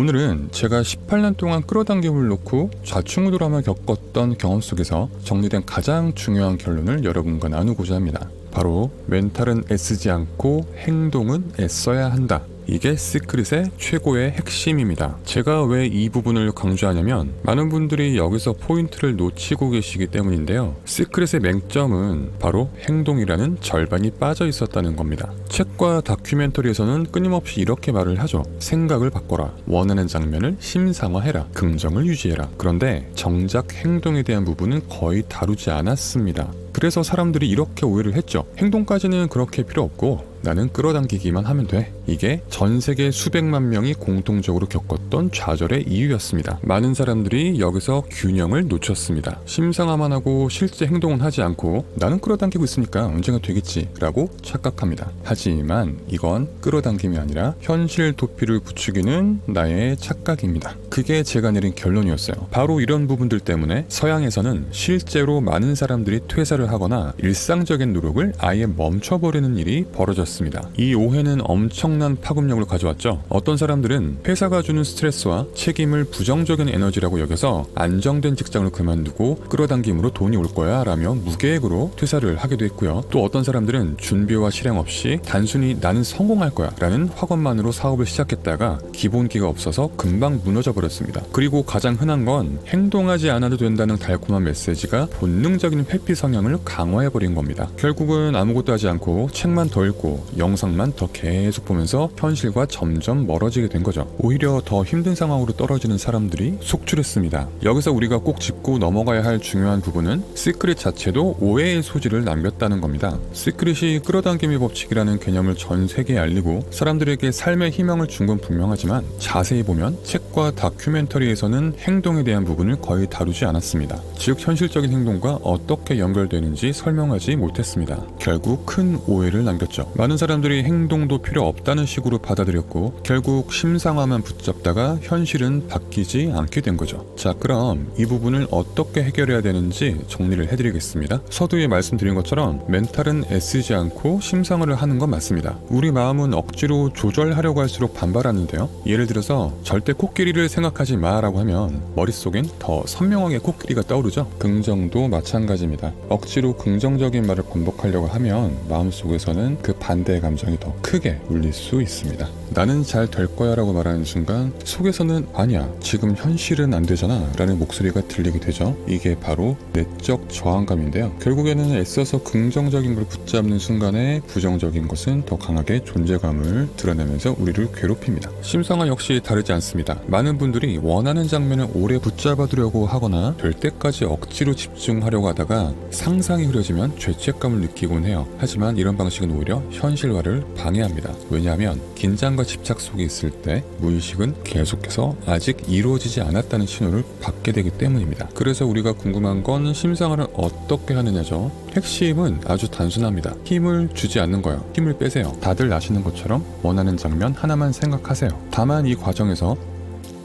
오늘은 제가 18년 동안 끌어당김을 놓고 좌충우돌함을 겪었던 경험 속에서 정리된 가장 중요한 결론을 여러분과 나누고자 합니다. 바로 멘탈은 애쓰지 않고 행동은 애써야 한다. 이게 시크릿의 최고의 핵심입니다. 제가 왜 이 부분을 강조하냐면 많은 분들이 여기서 포인트를 놓치고 계시기 때문인데요. 시크릿의 맹점은 바로 행동이라는 절반이 빠져 있었다는 겁니다. 책과 다큐멘터리에서는 끊임없이 이렇게 말을 하죠. 생각을 바꿔라. 원하는 장면을 심상화해라. 긍정을 유지해라. 그런데 정작 행동에 대한 부분은 거의 다루지 않았습니다. 그래서 사람들이 이렇게 오해를 했죠. 행동까지는 그렇게 필요 없고 나는 끌어당기기만 하면 돼. 이게 전 세계 수백만 명이 공통적으로 겪었던 좌절의 이유였습니다. 많은 사람들이 여기서 균형을 놓쳤습니다. 심상화만 하고 실제 행동은 하지 않고 나는 끌어당기고 있으니까 언젠가 되겠지 라고 착각합니다. 하지만 이건 끌어당김이 아니라 현실 도피를 부추기는 나의 착각입니다. 그게 제가 내린 결론이었어요. 바로 이런 부분들 때문에 서양에서는 실제로 많은 사람들이 퇴사를 하거나 일상적인 노력을 아예 멈춰버리는 일이 벌어졌습니다. 이 오해는 엄청난 파급력을 가져왔죠. 어떤 사람들은 회사가 주는 스트레스와 책임을 부정적인 에너지라고 여겨서 안정된 직장을 그만두고 끌어당김으로 돈이 올 거야 라며 무계획으로 퇴사를 하기도 했고요. 또 어떤 사람들은 준비와 실행 없이 단순히 나는 성공할 거야 라는 확언만으로 사업을 시작했다가 기본기가 없어서 금방 무너져 버렸습니다. 그리고 가장 흔한 건 행동하지 않아도 된다는 달콤한 메시지가 본능적인 회피 성향을 강화해버린 겁니다. 결국은 아무것도 하지 않고 책만 더 읽고 영상만 더 계속 보면서 현실과 점점 멀어지게 된 거죠. 오히려 더 힘든 상황으로 떨어지는 사람들이 속출했습니다. 여기서 우리가 꼭 짚고 넘어가야 할 중요한 부분은 시크릿 자체도 오해의 소지를 남겼다는 겁니다. 시크릿이 끌어당김의 법칙이라는 개념을 전 세계에 알리고 사람들에게 삶의 희망을 준 건 분명하지만 자세히 보면 책과 다큐멘터리에서는 행동에 대한 부분을 거의 다루지 않았습니다. 즉 현실적인 행동과 어떻게 연결되는지 설명하지 못했습니다. 결국 큰 오해를 남겼죠. 사람들이 행동도 필요 없다는 식으로 받아들였고 결국 심상화만 붙잡다가 현실은 바뀌지 않게 된 거죠. 자 그럼 이 부분을 어떻게 해결해야 되는지 정리를 해드리겠습니다. 서두에 말씀드린 것처럼 멘탈은 애쓰지 않고 심상화를 하는 건 맞습니다. 우리 마음은 억지로 조절하려고 할수록 반발하는데요. 예를 들어서 절대 코끼리를 생각하지 마라고 하면 머릿속엔 더 선명하게 코끼리가 떠오르죠. 긍정도 마찬가지입니다. 억지로 긍정적인 말을 반복하려고 하면 마음속에서는 그 반 대의 감정이 더 크게 울릴 수 있습니다. 나는 잘 될 거야 라고 말하는 순간 속에서는 아니야 지금 현실은 안 되잖아 라는 목소리가 들리게 되죠. 이게 바로 내적 저항감인데요. 결국에는 애써서 긍정적인 걸 붙잡는 순간에 부정적인 것은 더 강하게 존재감을 드러내면서 우리를 괴롭힙니다. 심상화 역시 다르지 않습니다. 많은 분들이 원하는 장면을 오래 붙잡아 두려고 하거나 될 때까지 억지로 집중하려고 하다가 상상이 흐려지면 죄책감을 느끼곤 해요. 하지만 이런 방식은 오히려 현 실화를 방해합니다. 왜냐하면 긴장과 집착 속에 있을 때 무의식은 계속해서 아직 이루어지지 않았다는 신호를 받게 되기 때문입니다. 그래서 우리가 궁금한 건 심상화를 어떻게 하느냐죠. 핵심은 아주 단순합니다. 힘을 주지 않는 거예요. 힘을 빼세요. 다들 아시는 것처럼 원하는 장면 하나만 생각하세요. 다만 이 과정에서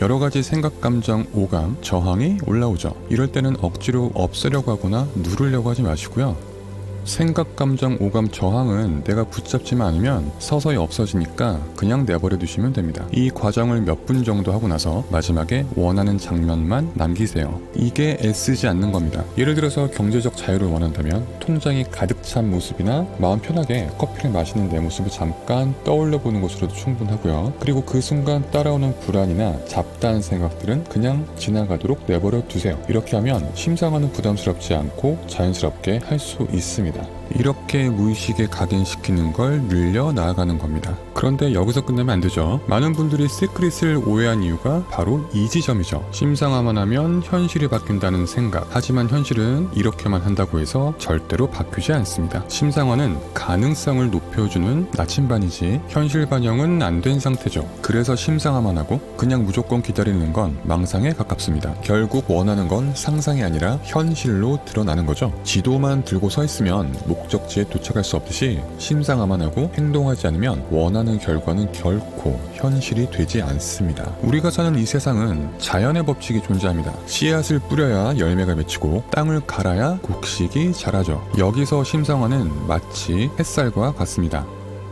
여러 가지 생각, 감정, 오감, 저항이 올라오죠. 이럴 때는 억지로 없애려고 하거나 누르려고 하지 마시고요. 생각, 감정, 오감, 저항은 내가 붙잡지만 않으면 서서히 없어지니까 그냥 내버려 두시면 됩니다. 이 과정을 몇 분 정도 하고 나서 마지막에 원하는 장면만 남기세요. 이게 애쓰지 않는 겁니다. 예를 들어서 경제적 자유를 원한다면 통장이 가득 찬 모습이나 마음 편하게 커피를 마시는 내 모습을 잠깐 떠올려 보는 것으로도 충분하고요. 그리고 그 순간 따라오는 불안이나 잡다한 생각들은 그냥 지나가도록 내버려 두세요. 이렇게 하면 심상화는 부담스럽지 않고 자연스럽게 할 수 있습니다. Okay. 이렇게 무의식에 각인시키는 걸 늘려 나아가는 겁니다. 그런데 여기서 끝내면 안 되죠. 많은 분들이 시크릿을 오해한 이유가 바로 이 지점이죠. 심상화만 하면 현실이 바뀐다는 생각. 하지만 현실은 이렇게만 한다고 해서 절대로 바뀌지 않습니다. 심상화는 가능성을 높여주는 나침반이지 현실 반영은 안 된 상태죠. 그래서 심상화만 하고 그냥 무조건 기다리는 건 망상에 가깝습니다. 결국 원하는 건 상상이 아니라 현실로 드러나는 거죠. 지도만 들고 서 있으면 목적지에 도착할 수 없듯이 심상화만 하고 행동하지 않으면 원하는 결과는 결코 현실이 되지 않습니다. 우리가 사는 이 세상은 자연의 법칙이 존재합니다. 씨앗을 뿌려야 열매가 맺히고 땅을 갈아야 곡식이 자라죠. 여기서 심상화는 마치 햇살과 같습니다.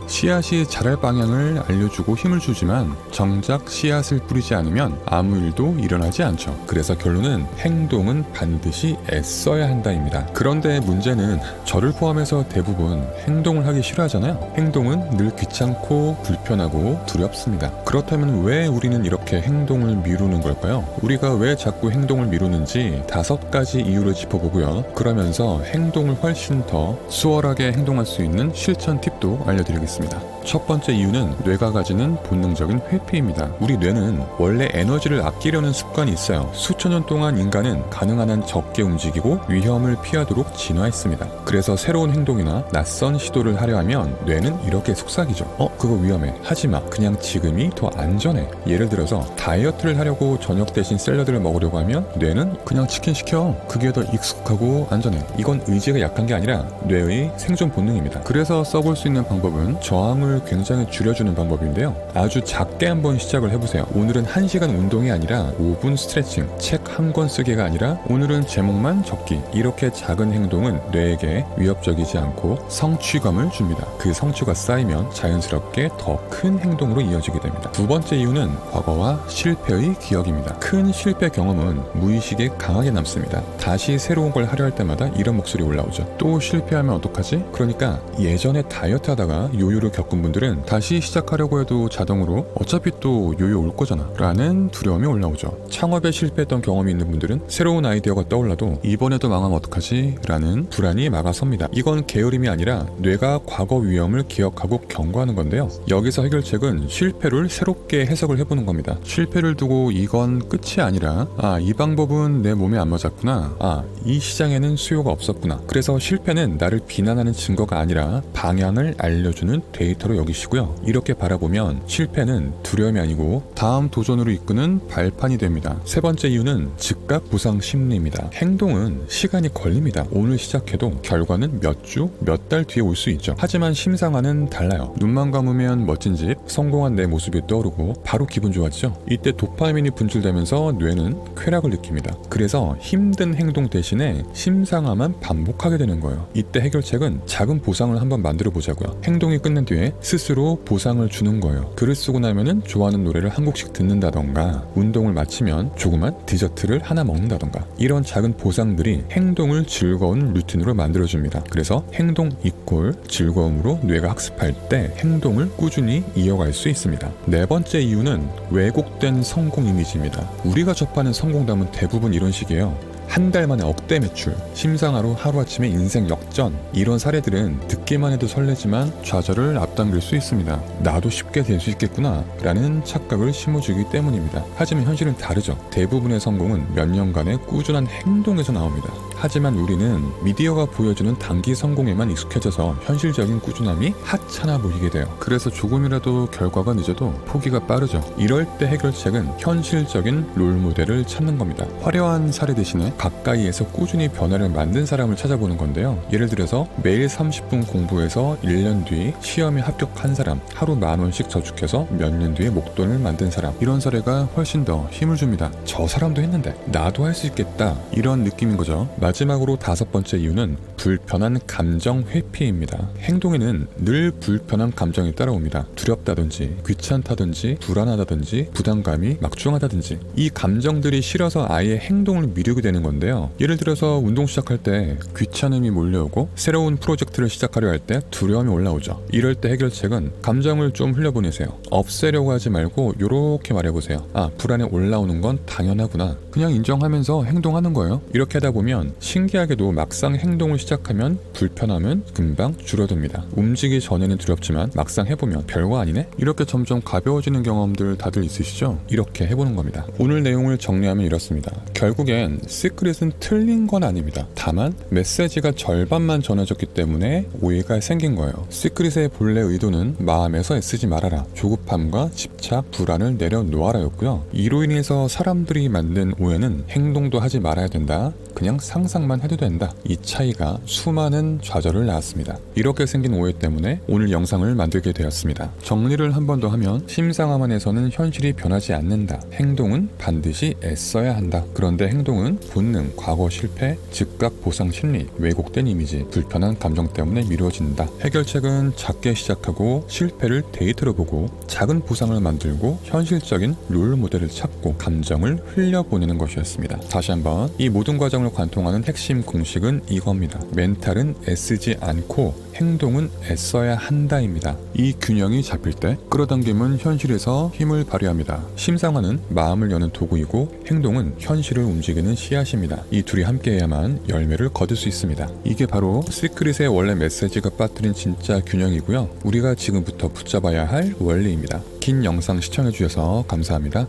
씨앗이 자랄 방향을 알려주고 힘을 주지만 정작 씨앗을 뿌리지 않으면 아무 일도 일어나지 않죠. 그래서 결론은 행동은 반드시 애써야 한다입니다. 그런데 문제는 저를 포함해서 대부분 행동을 하기 싫어하잖아요. 행동은 늘 귀찮고 불편하고 두렵습니다. 그렇다면 왜 우리는 이렇게 행동을 미루는 걸까요? 우리가 왜 자꾸 행동을 미루는지 다섯 가지 이유를 짚어보고요. 그러면서 행동을 훨씬 더 수월하게 행동할 수 있는 실천 팁도 알려드리겠습니다. 첫 번째 이유는 뇌가 가지는 본능적인 회피입니다. 우리 뇌는 원래 에너지를 아끼려는 습관이 있어요. 수천 년 동안 인간은 가능한 한 적게 움직이고 위험을 피하도록 진화했습니다. 그래서 새로운 행동이나 낯선 시도를 하려 하면 뇌는 이렇게 속삭이죠. 어, 그거 위험해. 하지 마. 그냥 지금이 더 안전해. 예를 들어서 다이어트를 하려고 저녁 대신 샐러드를 먹으려고 하면 뇌는 그냥 치킨 시켜. 그게 더 익숙하고 안전해. 이건 의지가 약한 게 아니라 뇌의 생존 본능입니다. 그래서 써볼 수 있는 방법은 저항을 굉장히 줄여주는 방법인데요. 아주 작게 한번 시작을 해보세요. 오늘은 1시간 운동이 아니라 5분 스트레칭, 책 한 권 쓰기가 아니라 오늘은 제목만 적기. 이렇게 작은 행동은 뇌에게 위협적이지 않고 성취감을 줍니다. 그 성취가 쌓이면 자연스럽게 더 큰 행동으로 이어지게 됩니다. 두 번째 이유는 과거와 실패의 기억입니다. 큰 실패 경험은 무의식에 강하게 남습니다. 다시 새로운 걸 하려 할 때마다 이런 목소리 올라오죠. 또 실패하면 어떡하지? 그러니까 예전에 다이어트 하다가 요요 를 겪은 분들은 다시 시작하려고 해도 자동으로 어차피 또 요요 올 거잖아 라는 두려움이 올라오죠. 창업에 실패했던 경험이 있는 분들은 새로운 아이디어가 떠올라도 이번에도 망하면 어떡하지? 라는 불안이 막아섭니다. 이건 게으름이 아니라 뇌가 과거 위험을 기억하고 경고하는 건데요. 여기서 해결책은 실패를 새롭게 해석을 해보는 겁니다. 실패를 두고 이건 끝이 아니라 아, 이 방법은 내 몸에 안 맞았구나. 아, 이 시장에는 수요가 없었구나. 그래서 실패는 나를 비난하는 증거가 아니라 방향을 알려주는 데이터로 여기시고요. 이렇게 바라보면 실패는 두려움이 아니고 다음 도전으로 이끄는 발판이 됩니다. 세 번째 이유는 즉각 보상 심리입니다. 행동은 시간이 걸립니다. 오늘 시작해도 결과는 몇 주, 몇 달 뒤에 올 수 있죠. 하지만 심상화는 달라요. 눈만 감으면 멋진 집, 성공한 내 모습이 떠오르고 바로 기분 좋아지죠. 이때 도파민이 분출되면서 뇌는 쾌락을 느낍니다. 그래서 힘든 행동 대신에 심상화만 반복하게 되는 거예요. 이때 해결책은 작은 보상을 한번 만들어 보자고요. 행동이 끝난 뒤에 스스로 보상을 주는 거예요. 글을 쓰고 나면은 좋아하는 노래를 한 곡씩 듣는다던가 운동을 마치면 조그만 디저트를 하나 먹는다던가 이런 작은 보상들이 행동을 즐거운 루틴으로 만들어줍니다. 그래서 행동 이꼴 즐거움으로 뇌가 학습할 때 행동을 꾸준히 이어갈 수 있습니다. 네 번째 이유는 왜곡된 성공 이미지입니다. 우리가 접하는 성공담은 대부분 이런 식이에요. 한 달 만에 억대 매출, 심상하로 하루아침에 인생 역전 이런 사례들은 듣기만 해도 설레지만 좌절을 앞당길 수 있습니다. 나도 쉽게 될 수 있겠구나 라는 착각을 심어주기 때문입니다. 하지만 현실은 다르죠. 대부분의 성공은 몇 년간의 꾸준한 행동에서 나옵니다. 하지만 우리는 미디어가 보여주는 단기 성공에만 익숙해져서 현실적인 꾸준함이 하찮아 보이게 돼요. 그래서 조금이라도 결과가 늦어도 포기가 빠르죠. 이럴 때 해결책은 현실적인 롤모델을 찾는 겁니다. 화려한 사례 대신에 가까이에서 꾸준히 변화를 만든 사람을 찾아보는 건데요. 예를 들어서 매일 30분 공부해서 1년 뒤 시험에 합격한 사람, 하루 만 원씩 저축해서 몇 년 뒤에 목돈을 만든 사람, 이런 사례가 훨씬 더 힘을 줍니다. 저 사람도 했는데 나도 할 수 있겠다. 이런 느낌인 거죠. 마지막으로 다섯 번째 이유는 불편한 감정 회피입니다. 행동에는 늘 불편한 감정이 따라옵니다. 두렵다든지, 귀찮다든지, 불안하다든지, 부담감이 막중하다든지. 이 감정들이 싫어서 아예 행동을 미루게 되는 건데요. 예를 들어서 운동 시작할 때 귀찮음이 몰려오고 새로운 프로젝트를 시작하려 할 때 두려움이 올라오죠. 이럴 때 해결책은 감정을 좀 흘려보내세요. 없애려고 하지 말고 이렇게 말해보세요. 아, 불안에 올라오는 건 당연하구나. 그냥 인정하면서 행동하는 거예요. 이렇게 하다 보면 신기하게도 막상 행동을 시작하면 불편함은 금방 줄어듭니다. 움직이기 전에는 두렵지만 막상 해보면 별거 아니네? 이렇게 점점 가벼워지는 경험들 다들 있으시죠? 이렇게 해보는 겁니다. 오늘 내용을 정리하면 이렇습니다. 결국엔 시크릿은 틀린 건 아닙니다. 다만 메시지가 절반만 전해졌기 때문에 오해가 생긴 거예요. 시크릿의 본래 의도는 마음에서 애쓰지 말아라. 조급함과 집착, 불안을 내려놓아라였고요. 이로 인해서 사람들이 만든 오해는 행동도 하지 말아야 된다. 그냥 상상 상상만 해도 된다. 이 차이가 수많은 좌절을 낳았습니다. 이렇게 생긴 오해 때문에 오늘 영상을 만들게 되었습니다. 정리를 한 번 더 하면 심상화만에서는 현실이 변하지 않는다. 행동은 반드시 애써야 한다. 그런데 행동은 본능, 과거 실패, 즉각 보상 심리, 왜곡된 이미지, 불편한 감정 때문에 미뤄진다. 해결책은 작게 시작하고 실패를 데이트로 보고 작은 보상을 만들고 현실적인 롤 모델을 찾고 감정을 흘려보내는 것이었습니다. 다시 한번 이 모든 과정 을 관통하는 핵심 공식은 이겁니다. 멘탈은 애쓰지 않고 행동은 애써야 한다입니다. 이 균형이 잡힐 때 끌어당김은 현실에서 힘을 발휘합니다. 심상화는 마음을 여는 도구이고 행동은 현실을 움직이는 씨앗입니다. 이 둘이 함께해야만 열매를 거둘 수 있습니다. 이게 바로 시크릿의 원래 메시지가 빠뜨린 진짜 균형이고요. 우리가 지금부터 붙잡아야 할 원리입니다. 긴 영상 시청해주셔서 감사합니다.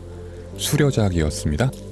수려작이었습니다.